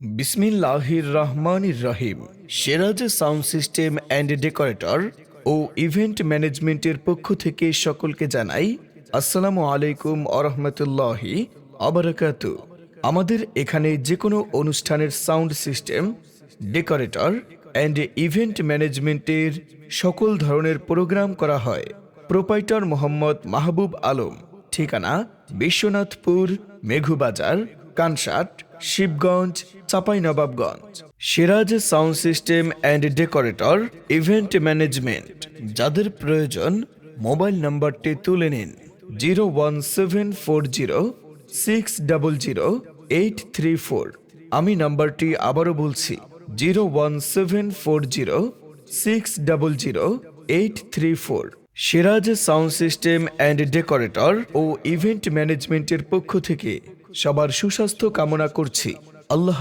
বিসমিল্লাহির রহমানির রহিম Siraj sound system and decorator O event ম্যানেজমেন্টের পক্ষ থেকে সকলকে জানাই, আসসালামু আলাইকুম আরহামতুল্লাহি আবরাকাতু। আমাদের এখানে যে কোনো অনুষ্ঠানের sound system, decorator and event ম্যানেজমেন্টের সকল ধরনের প্রোগ্রাম করা হয়। প্রোপাইটার মোহাম্মদ মাহবুব আলম, ঠিকানা Bishwanathpur, Meghubazar, Kansat Shibganj Chapainawabganj Siraj sound system and decorator, event management. যাদের প্রয়োজন, মোবাইল নাম্বারটি তুলে নিন। Zero one seven four zero six double zero eight three four. আমি নাম্বারটি আবারও বলছি, zero one seven four zero six double zero eight three four. Siraj sound system and decorator O event ম্যানেজমেন্টের পক্ষ থেকে সবার সুস্বাস্থ্য কামনা করছি। আল্লাহ